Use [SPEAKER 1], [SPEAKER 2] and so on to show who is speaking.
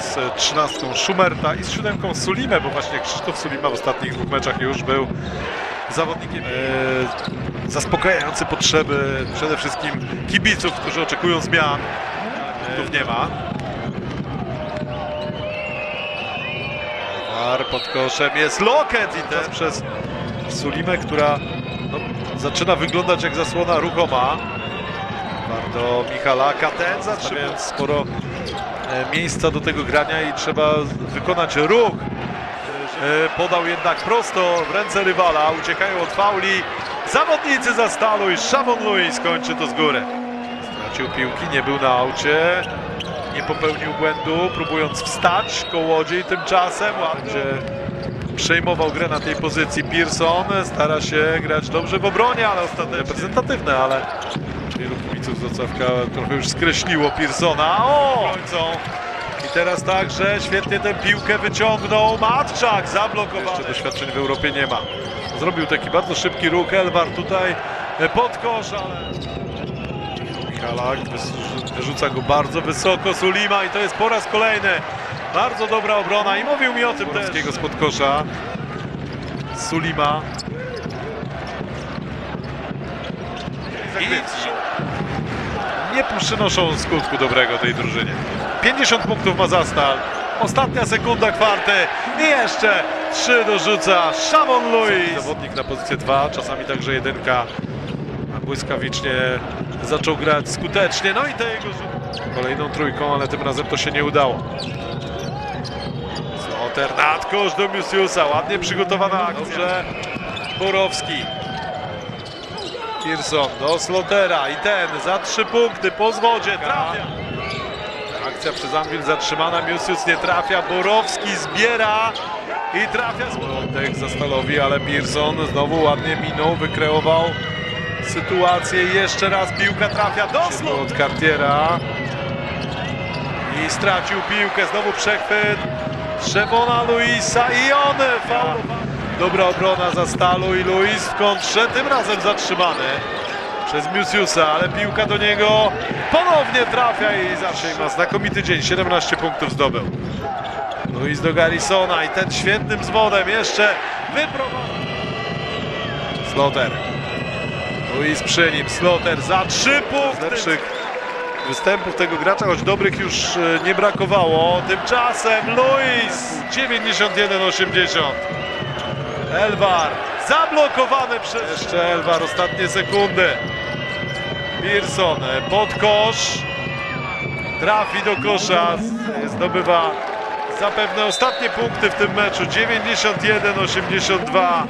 [SPEAKER 1] z e, trzynastką Schumerta i z siódemką Sulimę, bo właśnie Krzysztof Sulima w ostatnich dwóch meczach już był zawodnikiem e, zaspokajający potrzeby przede wszystkim kibiców, którzy oczekują zmian. E, tu nie ma. War pod koszem jest Loket i teraz przez Sulimę, która no, zaczyna wyglądać jak zasłona ruchoma. Warto Michalaka, ten zatrzymując sporo e, miejsca do tego grania i trzeba wykonać ruch. E, Podał jednak prosto w ręce rywala, uciekają od fauli. Zawodnicy za stalu i Szamon Luis kończy to z góry. Stracił piłki, nie był na aucie, nie popełnił błędu, próbując wstać. Kołodziej tymczasem ładnie przejmował grę na tej pozycji. Pearson stara się grać dobrze w obronie, ale ostatecznie reprezentatywne, ale wielu kibiców z Wrocławka trochę już skreśliło Pearsona. O! Końcą. I teraz także świetnie tę piłkę wyciągnął Matczak, zablokowany. Jeszcze doświadczeń w Europie nie ma. Zrobił taki bardzo szybki ruch Elwar tutaj pod kosz, ale... Michalak wyrzuca go bardzo wysoko, Sulima i to jest po raz kolejny bardzo dobra obrona i mówił mi o tym też. spod kosza. Sulima. I nie przynoszą skutku dobrego tej drużynie. 50 punktów ma Zastal. Ostatnia sekunda kwarty i jeszcze 3 dorzuca Szamon Luis. Zawodnik na pozycję 2, czasami także jedynka. Błyskawicznie zaczął grać skutecznie. No i te jego. Kolejną trójką, ale tym razem to się nie udało. Sloter nad kosz do Musiusa. Ładnie przygotowana akcja. Dobrze. Borowski. Pearson do Slotera i ten za trzy punkty po zwodzie trafia. Akcja przez Anvil zatrzymana, Musius nie trafia, Borowski zbiera i trafia z Oddech za Stalowi, ale Pearson znowu ładnie minął, wykreował sytuację jeszcze raz piłka trafia do Slot od Cartiera i stracił piłkę, znowu przechwyt Szewona Luisa i on faul. Dobra obrona za Stalu i Luis w kontrze, tym razem zatrzymany przez Musiusa, ale piłka do niego ponownie trafia i zawsze ma znakomity dzień, 17 punktów zdobył. Luis do Garrisona i ten świetnym zwodem jeszcze wyprowadza. Sloter. Luis przy nim, Sloter za trzy punkty. Lepszych występów tego gracza, choć dobrych już e, nie brakowało. Tymczasem Luis 91-80. Elwar zablokowany przez... Jeszcze Elwar, ostatnie sekundy. Pearson e, pod kosz. Trafi do kosza. Zdobywa zapewne ostatnie punkty w tym meczu. 91-82.